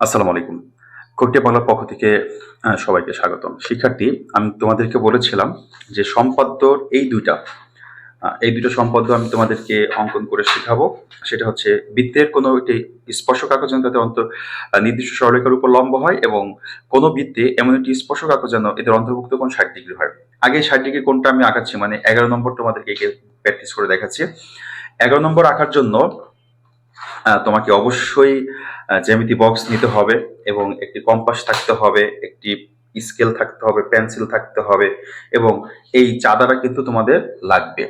আসসালামু আলাইকুম। কোকটে বাংলার পক্ষ থেকে সবাইকে স্বাগতম। শিক্ষার্থী, আমি তোমাদেরকে বলেছিলাম যে সম্পাদ্যর এই দুইটা এই দুটো সম্পাদ্য আমি তোমাদেরকে অঙ্কন করে শেখাবো। সেটা হচ্ছে বৃত্তের কোনো একটি স্পর্শক আঁকা যেন তাদের অন্তর নির্দিষ্ট সরলরেখার উপর লম্ব হয় এবং কোনো বৃত্তে এমন একটি স্পর্শক যেন এদের অন্তর্ভুক্ত কোন ষাট ডিগ্রি হয়। আগে ষাট ডিগ্রি কোনটা আমি আঁকাচ্ছি? মানে এগারো নম্বর তোমাদেরকে প্র্যাকটিস করে দেখাচ্ছি। এগারো নম্বর আঁকার জন্য তোমাকে অবশ্যই জ্যামিতি বক্স নিতে হবে এবং একটি কম্পাস থাকতে হবে, একটি স্কেল থাকতে হবে পেন্সিল থাকতে হবে এবং এই চাঁদাটা কিন্তু তোমাদের লাগবে।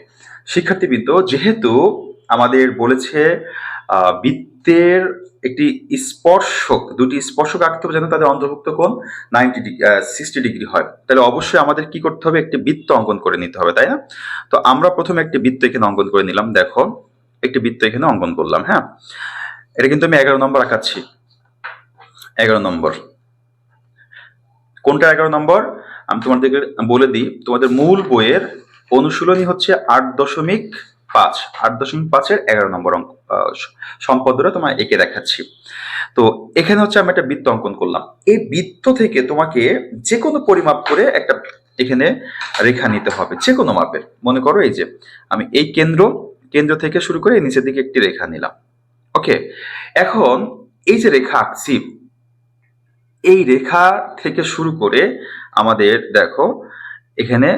শিক্ষার্থীবৃন্দ, যেহেতু আমাদের বলেছে বৃত্তের একটি স্পর্শক, দুটি স্পর্শক আঁকতে হবে যেন তাদের অন্তর্ভুক্ত কোণ নাইনটি ডিগ্রি সিক্সটি ডিগ্রি হয়, তাহলে অবশ্যই আমাদের কি করতে হবে? একটি বৃত্ত অঙ্কন করে নিতে হবে, তাই না? তো আমরা প্রথমে একটি বৃত্ত এখানে অঙ্কন করে নিলাম, দেখো। একটি বৃত্ত এখানে অঙ্কন করলাম হ্যাঁ? এটা কিন্তু আমি এগারো নম্বর আঁকাচ্ছি। এগারো নম্বর। কোনটা এগারো নম্বর? আমি তোমাদেরকে বলে দিই তোমাদের মূল বইয়ের অনুশীলনী হচ্ছে আট দশমিক পাঁচ। আট দশমিক পাঁচের এগারো নম্বর অঙ্ক আহ, স- সম্পদটা তোমার এঁকে দেখাচ্ছি। তো এখানে হচ্ছে আমি একটা বৃত্ত অঙ্কন করলাম। এই বৃত্ত থেকে তোমাকে যে কোনো পরিমাপ করে একটা এখানে রেখা নিতে হবে যে কোনো মাপের। মনে করো এই যে আমি এই কেন্দ্র কেন্দ্র থেকে শুরু করে নিচের দিকে একটি রেখা নিলাম। ওকে, এখন এই যে রেখা আঁকছি, এই রেখা থেকে শুরু করে আমাদের, দেখো, এখানে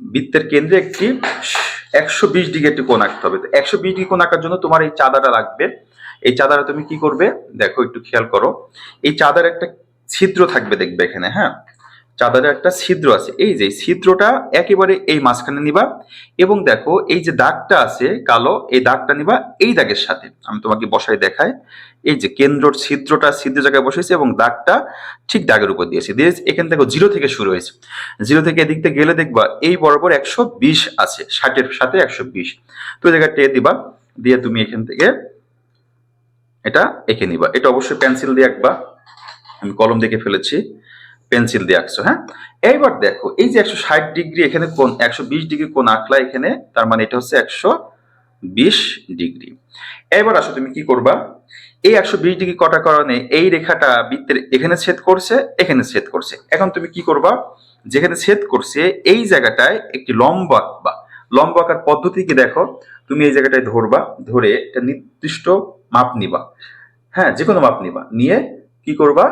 বৃত্তের কেন্দ্রে একটি একশো বিশ ডিগ্রি একটি কোণ আঁকতে হবে। একশো বিশ ডিগ্রি কোণ আঁকার জন্য তোমার এই চাঁদাটা লাগবে। এই চাঁদাটা তুমি কি করবে? দেখো, একটু খেয়াল করো। এই চাঁদার একটা ছিদ্র থাকবে, দেখবে এখানে হ্যাঁ? চাঁদার একটা ছিদ্র আছে। এই যে ছিদ্রটা একেবারে এই মাঝখানে নিবা এবং দেখো, এই যে দাগটা আছে কালো, এই দাগটা নিবা এই দাগের সাথে। আমি তোমাকে বসাই দেখাই। এই যে কেন্দ্রর ছিদ্রটা ছিদ্র জায়গায় বসেছে এবং দাগটা ঠিক দাগের উপর দিয়েছে। দিয়ে এখান থেকে জিরো থেকে শুরু হয়েছে। জিরো থেকে এদিক থেকে গেলে দেখবা এই বরাবর একশো বিশ আছে, ষাটের সাথে একশো বিশ। তো জায়গায় টেয়ে দিবা, দিয়ে তুমি এখান থেকে এটা এঁকে নিবা। এটা অবশ্যই পেন্সিল দিয়ে আঁকবা। আমি কলম দেখে ফেলেছি। পেন্সিল দিয়ে আঁকছো হ্যাঁ? এইবার দেখো, এই যে একশো ষাট ডিগ্রি এখানে কোন, একশো বিশ ডিগ্রি কোন আঁকলা এখানে, তার মানে এটা হচ্ছে একশো বিশ ডিগ্রি। এবার আসো তুমি কি করবা? এই একশো বিশ ডিগ্রি কটার কারণে এই রেখাটা বৃত্তের এখানে ছেদ করছে, এখানে ছেদ করছে। এখন তুমি কি করবা? যেখানে ছেদ করছে, এই জায়গাটায় একটি লম্ব আঁকবা। লম্ব আঁকার পদ্ধতি কি দেখো? তুমি এই জায়গাটায় ধরবা, ধরে একটা নির্দিষ্ট মাপ নিবা। হ্যাঁ যে কোনো মাপ নিবা। নিয়ে কি করবা?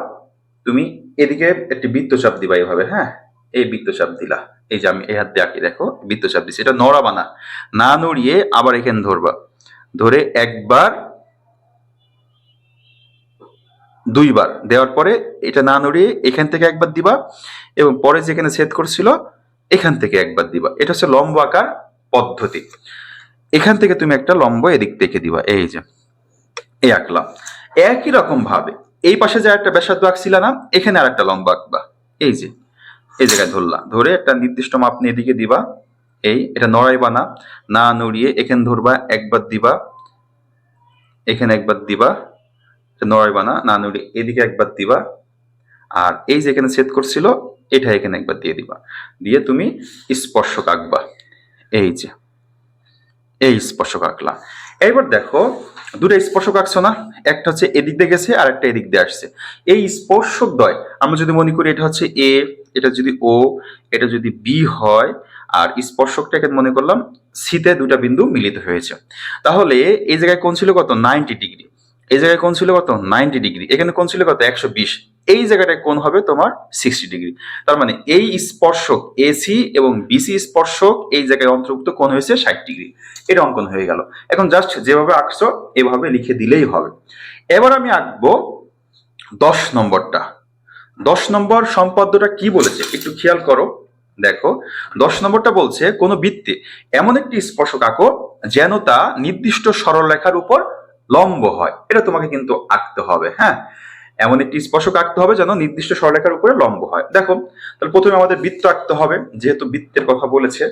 তুমি এদিকে একটি বৃত্তচাপ দিবা এইভাবে হ্যাঁ? এই বৃত্তচাপ দিলা এই যে আমি এই হাত দিয়ে আঁকি, দেখো বৃত্তচাপ দিচ্ছি এটা নড়াবা না না নড়িয়ে আবার এখানে ধরবা। ধরে একবার, দুইবার, দেওয়ার পরে এটা না নড়িয়ে এখান থেকে একবার দিবা, এবং পরে যেখানে ছেদ করছিল, এখান থেকে একবার দিবা। এটা হচ্ছে লম্ব আকার পদ্ধতি। এখান থেকে তুমি একটা লম্ব এদিক থেকে দিবা, এই যে, এই আঁকলাম। একই রকম ভাবে এই পাশে যে একটা ব্যাসার্ধ আঁকছিলা না এখানে আর একটা লম্বা আঁকবা। এই যে, এই জায়গায় ধরলা। ধরে একটা নির্দিষ্ট মাপ নিয়ে এদিকে দিবা। এই, এটা নড়াইবা না। না নড়িয়ে এখানে ধরবা, একবার দিবা। এখানে একবার দিবা। নড়াইবা না না নড়িয়ে এদিকে একবার দিবা। আর এই যে এখানে ছেদ করছিল, এটা এখানে একবার দিয়ে দিবা। দিয়ে তুমি স্পর্শক আঁকবা। এই যে, এই স্পর্শক আঁকলা। এবার দেখো, দুটো স্পর্শক আঁকছো না? একটা হচ্ছে এদিক দিয়ে গেছে আর একটা এদিক দিয়ে আসছে। এই স্পর্শক দ্বয়, আমরা যদি মনে করি এটা হচ্ছে এ, এটা যদি ও, এটা যদি বি হয়, আর স্পর্শকটাকে মনে করলাম সিতে দুটা বিন্দু মিলিত হয়েছে। তাহলে এই জায়গায় কোন ছিল কত? Ninety degree. এই জায়গায় কোন ছিল কত? Ninety degree. এখানে কোন ছিল কত? একশো বিশ। এই জায়গাটায় কোন হবে তোমার সিক্সটি ডিগ্রি তার মানে এই স্পর্শক এসি এবং বিসি স্পর্শক এই জায়গায় অন্তর্ভুক্ত কোন হয়েছে ষাট ডিগ্রি এটা অঙ্কন হয়ে গেল। এখন জাস্ট যেভাবে আঁকছো, এভাবে লিখে দিলেই হবে। এবার আমি আঁকবো দশ নম্বরটা। দশ নম্বর সম্পাদ্যটা কি বলেছে? একটু খেয়াল করো। দেখো, দশ নম্বরটা বলছে, কোনো বৃত্তে এমন একটি স্পর্শক আঁকো যেন তা নির্দিষ্ট সরলরেখার উপর লম্ব হয়। এটা তোমাকে কিন্তু আঁকতে হবে হ্যাঁ? এমন একটি স্পর্শক আঁকতে হবে যেন নির্দিষ্ট সরলরেখার উপরে লম্ব হয়। দেখো, তাহলে প্রথমে আমাদের বৃত্ত আঁকতে হবে, যেহেতু বৃত্তের কথা বলেছে,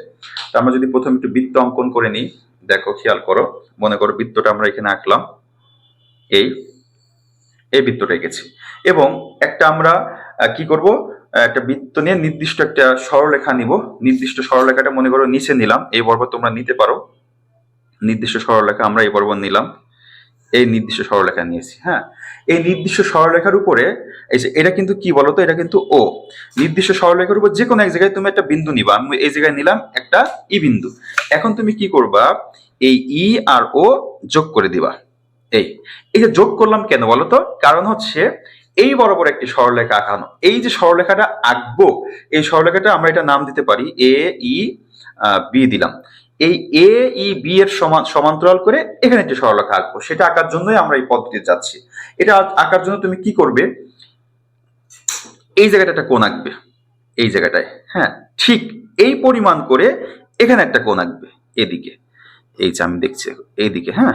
তা আমরা যদি প্রথমে একটু বৃত্ত অঙ্কন করে নিই। দেখো, খেয়াল করো, মনে করো বৃত্তটা আমরা এখানে আঁকলাম। এই এই বৃত্তটা এঁকেছি। এবং একটা আমরা কি করব? একটা বৃত্ত নিয়ে নির্দিষ্ট একটা সরলরেখা নিব। নির্দিষ্ট সরলরেখাটা মনে করো নিচে নিলাম, এই বরাবর তোমরা নিতে পারো। নির্দিষ্ট সরলরেখা আমরা এই বরাবর নিলাম। এই নির্দিষ্ট সরলরেখা নিয়েছি হ্যাঁ? এই নির্দিষ্ট সরলরেখার উপরে, এই যে এটা কিন্তু কি বলতো? এটা কিন্তু ও নির্দিষ্ট সরলরেখার উপর যে কোনো এক জায়গায় তুমি একটা বিন্দু নিবা, আমি এই জায়গায় নিলাম একটা ই বিন্দু। এখন তুমি কি করবা? এই ই আর ও যোগ করে দিবা। এই এই যে যোগ করলাম কেন বলতো? কারণ হচ্ছে, এই বরাবর একটি সরলরেখা আঁকানো। এই যে সরলরেখাটা আঁকবো, এই সরলরেখাটা আমরা এটা নাম দিতে পারি এ ই বি দিলাম। এই এ ই বি এর সমান, সমান্তরাল করে এখানে একটি সরলরেখা আঁকবো। সেটা আঁকার জন্যই আমরা এই পদ্ধতিতে যাচ্ছি। এটা আঁকার জন্য তুমি কি করবে? এই জায়গাটা একটা কোণ আঁকবে। এই জায়গাটায় হ্যাঁ? ঠিক এই পরিমাণ করে এখানে একটা কোণ আঁকবে, এদিকে। এই যে আমি দেখছি, এইদিকে হ্যাঁ?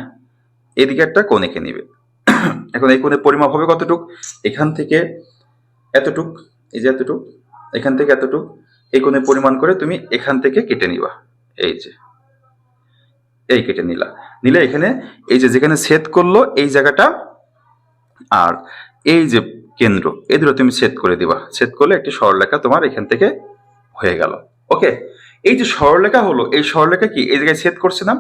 এদিকে একটা কোণ এঁকে নিবে। এখন এই কোণের পরিমাপ হবে কতটুক? এখান থেকে এতটুক, এই যে এতটুক, এখান থেকে এতটুক, এই কোণের পরিমাণ করে তুমি এখান থেকে কেটে নিবা। এই যে এই কেটে নিলা। নিলে এখানে এই যে যেখানে ছেদ করল, এই জায়গাটা আর এই যে কেন্দ্র, এই দুটো তুমি ছেদ করে দিবা। ছেদ করলে একটি সরলরেখা তোমার এখান থেকে হয়ে গেল। ওকে? এই যে সরলরেখা হলো, এই সরলরেখা কি? এই জায়গায় ছেদ করছে না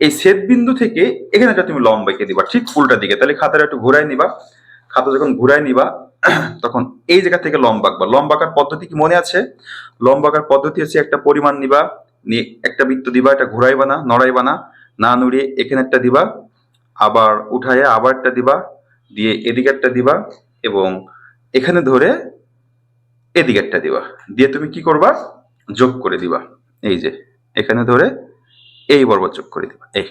এই ছেদ বিন্দু থেকে এখানে একটা তুমি লম্বা এঁকে দিবা, ঠিক উল্টা দিকে। তাহলে খাতাটা একটু ঘুরাই নিবা। খাতা যখন ঘুরাই নিবা, তখন এই জায়গা থেকে লম্বা আঁকবা লম্বা আঁকার পদ্ধতি কি মনে আছে? লম্বা আঁকার পদ্ধতি হচ্ছে একটা পরিমাণ নিবা নিয়ে একটা বৃত্ত দিবা এটা ঘুরাইবা না নড়াইবা না না নড়িয়ে এখানে একটা দিবা, আবার উঠাইয়া আবার একটা দিবা, দিয়ে এদিকে একটা দিবা এবং এখানে ধরে এদিকে একটা দিবা। দিয়ে তুমি কি করবা? যোগ করে দিবা। এই যে, এখানে ধরে এই বর্বর যোগ করে দিবা। এই।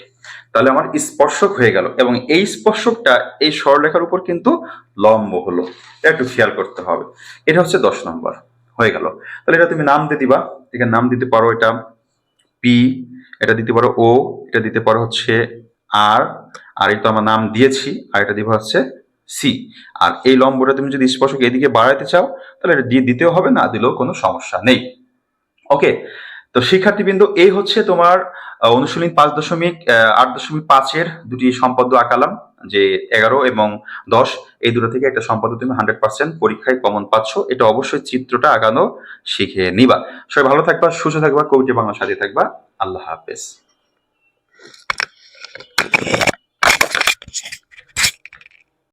তাহলে আমার স্পর্শক হয়ে গেল এবং এই স্পর্শকটা এই সরলরেখার উপর কিন্তু লম্ব হলো। এটা একটু খেয়াল করতে হবে। এটা হচ্ছে দশ নম্বর। হয়ে গেল। তাহলে এটা তুমি নাম দিয়ে দিবা। এখানে নাম দিতে পারো এটা। পি এটা দিতে পারো ও এটা দিতে পারো হচ্ছে আর আর এই তো আমার নাম দিয়েছি, আর এটা দিব হচ্ছে সি আর এই লম্বটা তুমি যদি স্পর্শক এদিকে বাড়াতে চাও, তাহলে এটা দিয়ে দিতেও হবে, না দিলেও কোনো সমস্যা নেই। ওকে তো শিক্ষার্থীবৃন্দ, এই হচ্ছে তোমার অনুশীলন পাঁচ দশমিক আট দশমিক পাঁচের দুটি সম্পদ আঁকালাম। যে এগারো এবং দশ, এই দুটো থেকে একটা সম্পদ তুমি হান্ড্রেড পার্সেন্ট পরীক্ষায় কমন পাচ্ছ। এটা অবশ্যই চিত্রটা আগানো শিখে নিবা। সবাই ভালো থাকবা, সুস্থ থাকবা, কবিতা বাংলা সাথে থাকবা। আল্লাহ হাফেজ।